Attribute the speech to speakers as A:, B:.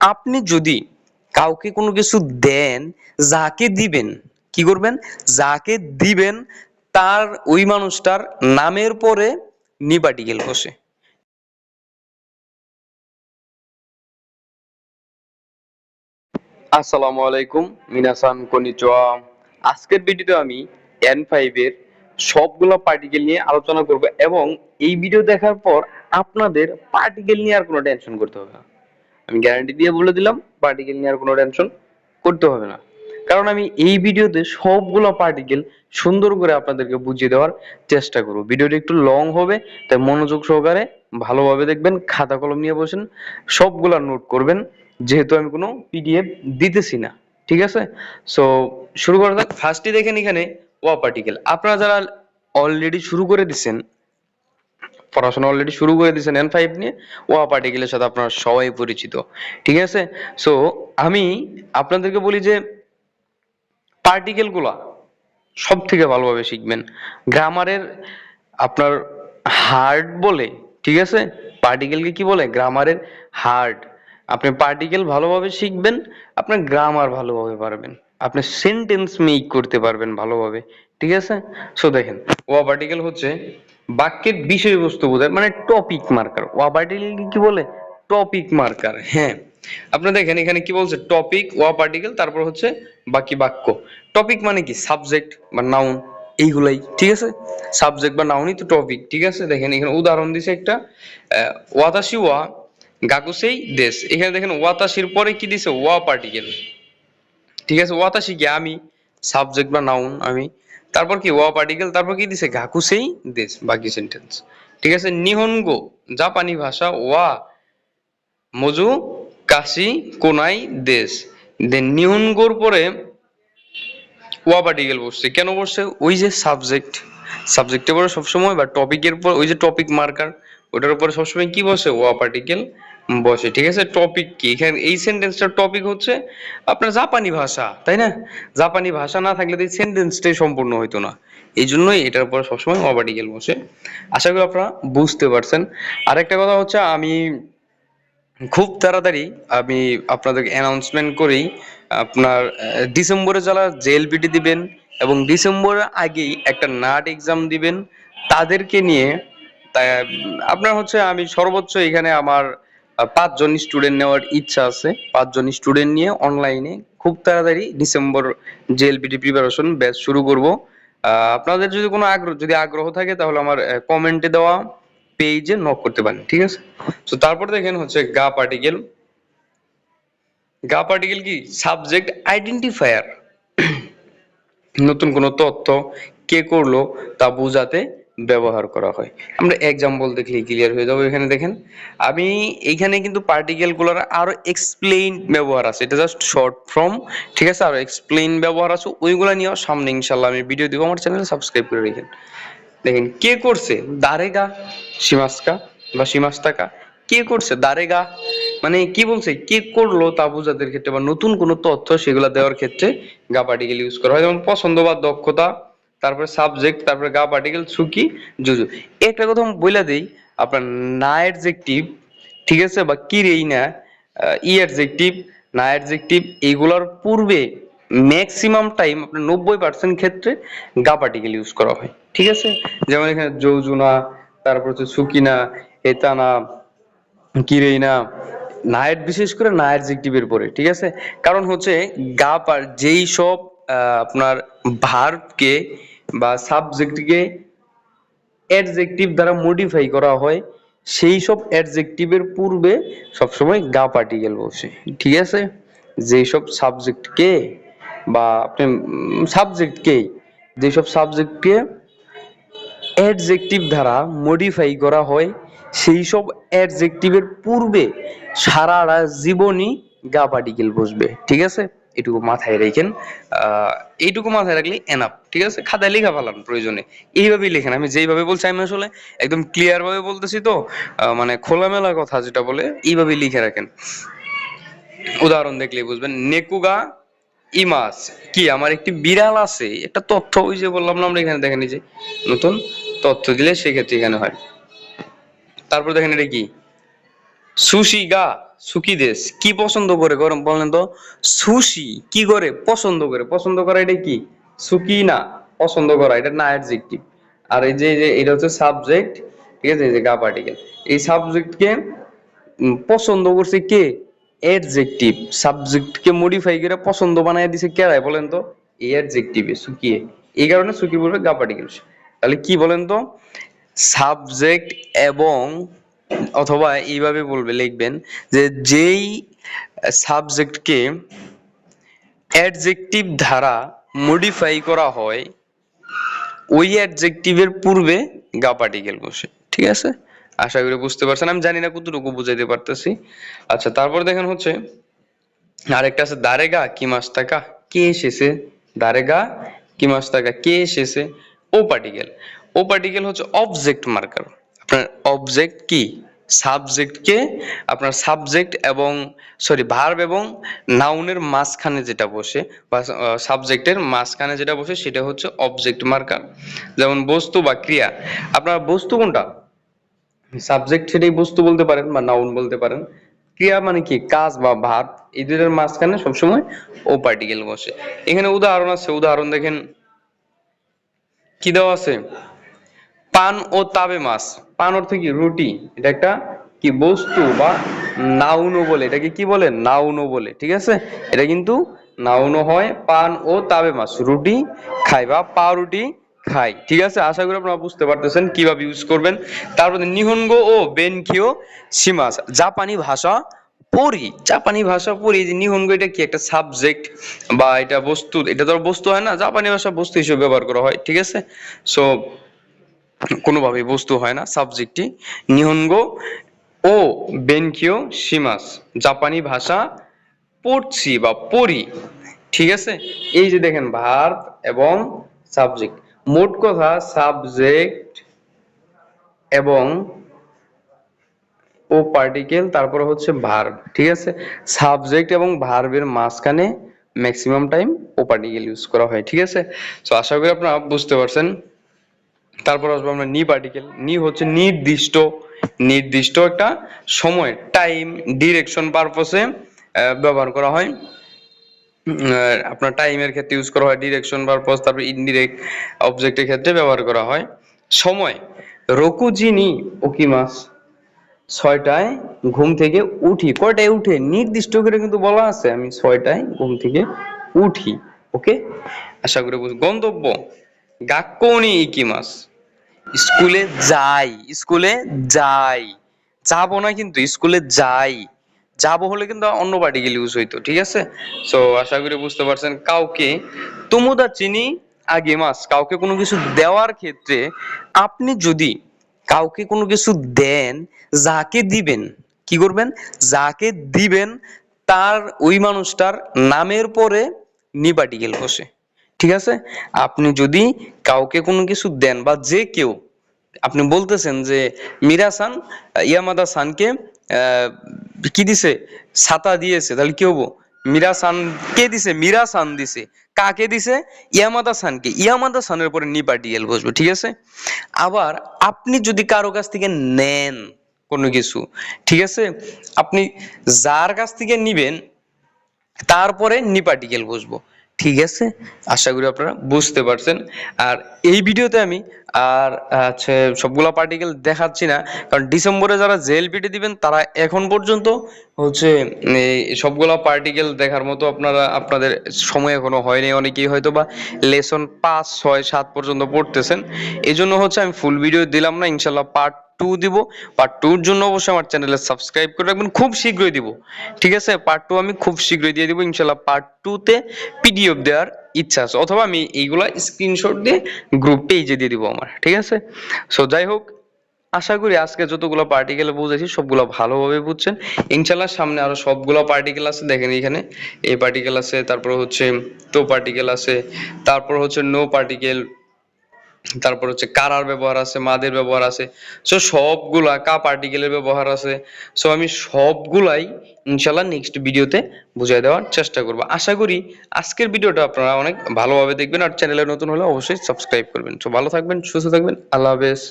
A: আপনি যদি কাউকে কোনো কিছু দেন, যাকে দিবেন, কি করবেন? যাকে দিবেন, তার ওই মানুষটার নামের পরে নি পার্টিকেল বসে। আসসালামু আলাইকুম, মিনাসান কনিচুয়া। আজকের ভিডিওতে আমি এন ফাইভ এর সবগুলো পার্টিকেল নিয়ে আলোচনা করব এবং এই ভিডিও দেখার পর আপনাদের পার্টিকেল নিয়ে আর কোনো টেনশন করতে হবে না। আমি গ্যারান্টি দিয়ে বলে দিলাম পার্টিকেল নিয়ে আর কোনো টেনশন করতে হবে না। কারণ আমি এই ভিডিওতে সবগুলো পার্টিকেল সুন্দর করে আপনাদেরকে বুঝিয়ে দেওয়ার চেষ্টা করব। ভিডিওটা একটু লং হবে, তাই মনোযোগ সহকারে ভালোভাবে দেখবেন, খাতা কলম নিয়ে বসেন, সবগুলা নোট করবেন। যেহেতু আমি কোনো পিডিএফ দিতেছি না, ঠিক আছে? সো শুরু করা যাক। ফার্স্টে দেখেন এখানে ওয়া পার্টিকেল আপনারা যারা অলরেডি শুরু করে দিচ্ছেন পড়াশোনা অলরেডি শুরু করে দিয়েছেন এন ফাইভ নিয়ে। ওয়া পার্টিকেলের সাথে আপনারা সবাই পরিচিত। ঠিক আছে? সো আমি আপনাদেরকে বলি যে পার্টিকেলগুলা সব থেকে ভালোভাবে শিখবেন। গ্রামারের আপনার হার্ড বলে, ঠিক আছে? পার্টিকেলকে কি বলে? গ্রামারের হার্ড আপনি পার্টিকেল ভালোভাবে শিখবেন, আপনার গ্রামার ভালোভাবে পারবেন। আপনি সেন্টেন্স মেক করতে পারবেন ভালোভাবে। ঠিক আছে? সো দেখেন ওয়া পার্টিকেল হচ্ছে বাক্যের বিষয়বস্তু বোঝায় মানে টপিক মার্কার ওয়া পার্টিকেল কি বলে? টপিক মার্কার হ্যাঁ। আপনি দেখেন, এখানে কি বলছে? টপিক ওয়া পার্টিকেল তারপর হচ্ছে বাকি বাক্য। টপিক মানে কি? সাবজেক্ট বা নাউন এইগুলাই, ঠিক আছে? সাবজেক্ট বা নাউনই তো টপিক ঠিক আছে? দেখেন, এখানে উদাহরণ দিছে একটা ওয়াতাসি ওয়া গাকুসেই দেশ। এখানে দেখেন, ওয়াতাসির পরে কি দিছে? ওয়া পার্টিকেল ঠিক আছে? ওয়াতাসি কি? আমি। সাবজেক্ট বা নাউন আমি। তারপর কি ওয়া পার্টিকেল তারপর কি দিছে? গাকুসেই দেশ বাকি সেন্টেন্স ঠিক আছে, নিহনগো, জাপানি ভাষা, ওয়া, মজু, কাশি, কোনাই, দেশ। দেন নিহনগোর পরে ওয়া পার্টিকেল বসছে। কেন বসছে? ওই যে সাবজেক্ট সাবজেক্টের পরে সবসময় বা টপিকের পর, ওই যে টপিক মার্কার ওটার উপরে সবসময় কি বসে? ওয়া পার্টিকেল বসে, ঠিক আছে? টপিক কি? এখানে এই সেন্টেন্সটার টপিক হচ্ছে আপনার জাপানি ভাষা, তাই না? জাপানি ভাষা না থাকলে তো এই সেন্টেন্সটাই সম্পূর্ণ হইতো না। এই জন্যই এটার উপরে সবসময় ওয়া পার্টিকেল বসে। আশা করি আপনারা বুঝতে পারছেন। আরেকটা কথা হচ্ছে, আমি খুব তাড়াতাড়ি আমি আপনাদেরকে অ্যানাউন্সমেন্ট করেই আপনার ডিসেম্বরে যারা জেএলপিটি দিবেন এবং ডিসেম্বরের আগেই একটা নাট এক্সাম দিবেন, তাদেরকে নিয়ে আপনার হচ্ছে আমি সর্বোচ্চ এখানে আমার পাঁচজন স্টুডেন্ট নেওয়ার ইচ্ছা আছে। পাঁচজন স্টুডেন্ট নিয়ে অনলাইনে খুব তাড়াতাড়ি ডিসেম্বর জেএলপিটি প্রিপারেশন ব্যাচ শুরু করব। আপনাদের যদি কোনো আগ্রহ যদি আগ্রহ থাকে তাহলে আমার কমেন্টে দেওয়া পেজে নক করতে পারেন, ঠিক আছে? তো তারপর দেখেন হচ্ছে গা পার্টিকেল গা পার্টিকেল কি? সাবজেক্ট আইডেন্টিফায়ার নতুন কোনো তথ্য কে করল তা বোঝাতে ব্যবহার করা হয়। আমরা এক্সাম্পল দেখলেই ক্লিয়ার হয়ে যাব এখানে দেখেন। আমি এইখানে কিন্তু পার্টিকেলগুলোর আরও এক্সপ্লেইন ব্যবহার আছে। এটা জাস্ট শর্ট ফর্ম ঠিক আছে? আরও এক্সপ্লেইন ব্যবহার আছে। ওইগুলা নিয়েও সামনে ইনশাল্লাহ আমি ভিডিও দিব। আমার চ্যানেলে সাবস্ক্রাইব করে রেখেন। দেখেন, কে করছে? দারেগা, সীমাস্কা বা সীমাস্তাকা? কে করছে? দারেগা। মানে কি বলছে? কে করল তা বোঝাতে ক্ষেত্রে বা নতুন কোনো তথ্য সেগুলো দেওয়ার ক্ষেত্রে গা পার্টিকেল ইউজ করা হয়। যেমন পছন্দ বা দক্ষতা তারপরে সাবজেক্ট তারপরে গা পার্টিকেল সুকি জুজু একটা কথা বইলা দেই, আপনার না অ্যাডজেক্টিভ ঠিক আছে, বা কি রেই না ই অ্যাডজেক্টিভ না অ্যাডজেক্টিভ এইগুলোর পূর্বে ম্যাক্সিমাম টাইম আপনার নব্বই পার্সেন্ট ক্ষেত্রে গা পার্টিকেল ইউজ করা হয়, ঠিক আছে? যেমন এখানে যৌজুনা, তারপর হচ্ছে সুকিনা হেতানা কিরেইনা নায়ের বিশেষ করে না অ্যাডজেক্টিভের পরে, ঠিক আছে? কারণ হচ্ছে গা পার যেই সব আপনার ভার্বকে বা সাবজেক্টকে অ্যাডজেক্টিভ দ্বারা মডিফাই করা হয়, সেই সব অ্যাডজেক্টিভের পূর্বে সবসময় গা পার্টিকেল বসে, ঠিক আছে? যেই সব সাবজেক্টকে বা আপনি সাবজেক্টকে যেসব সাবজেক্টকে অ্যাডজেক্টিভ দ্বারা মডিফাই করা হয়, সেই সব অ্যাডজেক্টিভের পূর্বে সারাটা জীবনই গা পার্টিকেল বসবে, ঠিক আছে? এটুকু মাথায় রেখেন এইটুকু মাথায় রাখলে এনাফ ঠিক আছে? খাতায় লেখা ফেলান প্রয়োজনে। এইভাবেই লেখেন। আমি যেইভাবে বলছি, আমি আসলে একদম ক্লিয়ার ভাবে বলতেছি তো মানে খোলামেলা কথা যেটা বলে, এইভাবেই লিখে রাখেন। উদাহরণ দেখলেই বুঝবেন, নেকুগা ইমাস কি, আমার একটি বিড়াল আছে, একটা তথ্য, ওই যে বললাম না, আমরা এখানে দেখেন যে, নতুন তথ্য দিলে সেক্ষেত্রে এখানে হয়। তারপর দেখেন এটা কি? সুশি গা সুকি দেশ, কি পছন্দ করে? গরম বলেন তো, সুশি, কি করে? পছন্দ করে। পছন্দ করা এটা কি? সুকি না, পছন্দ করা, এটা না অ্যাডজেক্টিভ আর এই যে এটা হচ্ছে সাবজেক্ট ঠিক আছে? এই যে গা পার্টিকেল এই সাবজেক্টকে পছন্দ করছে কে? অ্যাডজেক্টিভ সাবজেক্টকে মডিফাই করে পছন্দ বানায় দিছে কেরাই বলেন তো? এই অ্যাডজেক্টিভে সুকিয়ে এই কারণে সুকি বলবে গা পার্টিকেল তাহলে কি বলেন তো? সাবজেক্ট এবং অথবা এইভাবে বলবে, লিখবেন যে যেই সাবজেক্টকে অ্যাডজেক্টিভ দ্বারা মডিফাই করা হয়, ওই অ্যাডজেক্টিভের পূর্বে গা পার্টিকেল বসে, ঠিক আছে? আশা করি বুঝতে পারছেন। আমি জানি না কতটুকু বুঝাইতে পারতেছি। আচ্ছা তারপর দেখেন হচ্ছে, আরেকটা আছে দারেগা কি মাস টাকা? কে এসেছে? দারেগা কি মাস টাকা? কে এসেছে? ও পার্টিকেল ও পার্টিকেল হচ্ছে অবজেক্ট মার্কার আপনার অবজেক্ট কি? সাবজেক্টকে আপনার সাবজেক্ট এবং সরি ভার্ব এবং নাউনের মাঝখানে যেটা বসে, বা সাবজেক্টের মাঝখানে যেটা বসে সেটা হচ্ছে অবজেক্ট মার্কার যেমন বস্তু বা ক্রিয়া। আপনার বস্তু কোনটা? সাবজেক্ট সেটাই বস্তু বলতে পারেন বা নাউন বলতে পারেন। ক্রিয়া মানে কি? কাজ বা ভাব এই দুইটার মাঝখানে সবসময় ও পার্টিকেল বসে। এখানে উদাহরণ আছে, উদাহরণ দেখেন। কি দেওয়া আছে? পান ও তাবে মাছ। পান অর্থ কি? রুটি। এটা একটা কি বস্তু বা নাউনও বলে। এটাকে কি বলে? নাউনও বলে। ঠিক আছে? এটা কিন্তু নাউনও হয়, পান ও তাবে মাছ। রুটি খাই বা পাউরুটি খাই ঠিক আছে? আশা করি আপনারা বুঝতে পারতেছেন কীভাবে ইউজ করবেন। তারপরে নিহনগো ও বেনকিও সীমাস। জাপানি ভাষা পড়ি জাপানি ভাষা পড়ি যে নিহনগো এটা কি একটা সাবজেক্ট বা এটা বস্তু? এটা তো বস্তু হয় না। জাপানি ভাষা বস্তু হিসেবে ব্যবহার করা হয়। ঠিক আছে? সো কোনোভাবেই বস্তু হয় না সাবজেক্টটি নিহঙ্গ ও বেনকিও সীমাস জাপানি ভাষা পড়ছি বা পড়ি, ঠিক আছে? এই যে দেখেন ভার্ব এবং সাবজেক্ট মোট কথা সাবজেক্ট এবং ও পার্টিকেল তারপর হচ্ছে ভার্ব ঠিক আছে? সাবজেক্ট এবং ভার্বের মাঝখানে ম্যাক্সিমাম টাইম ও পার্টিকেল ইউজ করা হয়, ঠিক আছে? তো আশা করি আপনারা বুঝতে পারছেন। তারপর আসব আমরা নি পার্টিকেল নি হচ্ছে নির্দিষ্ট নির্দিষ্ট একটা সময় টাইম ডিরেকশন পারপসে ব্যবহার করা হয়। আপনার টাইমের ক্ষেত্রে ইউজ করা হয় ডিরেকশন পারপস তারপর ইনডিরেক্ট অবজেক্টের ক্ষেত্রে ব্যবহার করা হয়। সময় রকুজিনি ওকিমাস ছয়টায় ঘুম থেকে উঠি। কয়টায় উঠে? নির্দিষ্ট করে কিন্তু বলা আছে, আমি ছয়টায় ঘুম থেকে উঠি। ওকে আশা করি বুঝ, গন্তব্য, গাক্কনি ইকিমাস স্কুলে যাই স্কুলে যাই। যাব না কিন্তু, স্কুলে যাই। যাব হলে কিন্তু অন্য পার্টিকেল ইউজ হইতো, ঠিক আছে? সো আশা করি বুঝতে পারছেন, কাউকে তুমুদা চিনি, আগে মাস কাউকে কোনো কিছু দেওয়ার ক্ষেত্রে আপনি যদি কাউকে কোনো কিছু দেন, যাকে দিবেন, কি করবেন? যাকে দিবেন, তার ওই মানুষটার নামের পরে নি পার্টিকেল বসে। ঠিক আছে? আপনি যদি কাউকে কোনো কিছু দেন বা যে কেউ, আপনি বলতেছেন যে মিরাসান ইয়ামাদা সানকে কি দিছে? ছাতা দিয়েছে, তাহলে কি হব? মিরাসান কে দিছে? মিরাসান দিছে। কাকে দিছে? ইয়ামাদা সানকে। ইয়ামাদা সানের পরে নি পার্টিকেল বসবে, ঠিক আছে? আবার আপনি যদি কারও কাছ থেকে নেন কোনো কিছু, ঠিক আছে? আপনি যার কাছ থেকে নিবেন, তারপরে নি পার্টিকেল বসবো। ঠিক আছে? আশা করি আপনারা বুঝতে পারছেন। আর এই ভিডিওতে আমি আর, হচ্ছে, সবগুলা পার্টিকেল দেখাচ্ছি না। কারণ ডিসেম্বরে যারা জেল জেএলপিটি দিবেন, তারা এখন পর্যন্ত, হচ্ছে সবগুলা পার্টিকেল দেখার মতো আপনারা, আপনাদের সময় এখনও হয়নি। অনেকেই হয়তো বা লেসন পাঁচ, ছয়, সাত পর্যন্ত পড়তেছেন। এই জন্য হচ্ছে আমি ফুল ভিডিও দিলাম না। ইনশাল্লাহ পার্ট টু দিব। পার্ট টুর জন্য অবশ্যই আমার চ্যানেলে সাবস্ক্রাইব করে রাখবেন, খুব শীঘ্রই দিব। ঠিক আছে? পার্ট টু আমি খুব শীঘ্রই দিয়ে দিব। ইনশাল্লাহ পার্ট টুতে পিডিএফ দেওয়ার ইচ্ছা আছে। অথবা আমি এইগুলা স্ক্রিনশট দিয়ে গ্রুপ পেজে দিয়ে দিব আমার। ঠিক আছে? সো যাই হোক, আশা করি আজকে যতগুলো পার্টিকেল বুঝেছি, সবগুলো ভালোভাবে বুঝছেন। ইনশাল্লাহ সামনে আরও সবগুলো পার্টিকেল আছে। দেখেন এখানে এই পার্টিকেল আছে, তারপর হচ্ছে তো পার্টিকেল আছে, তারপর হচ্ছে নো পার্টিকেল তারপর হচ্ছে কারার ব্যবহার আছে, মাদের ব্যবহার আছে সো সবগুলা কা পার্টিকেলের ব্যবহার আছে সো আমি সবগুলাই ইনশাল্লাহ নেক্সট ভিডিওতে বুঝিয়ে দেওয়ার চেষ্টা করব। আশা করি আজকের ভিডিওটা আপনারা অনেক ভালোভাবে দেখবেন, আর চ্যানেলে নতুন হলে অবশ্যই সাবস্ক্রাইব করবেন। সো ভালো থাকবেন, সুস্থ থাকবেন, আল্লাহ হাফেজ।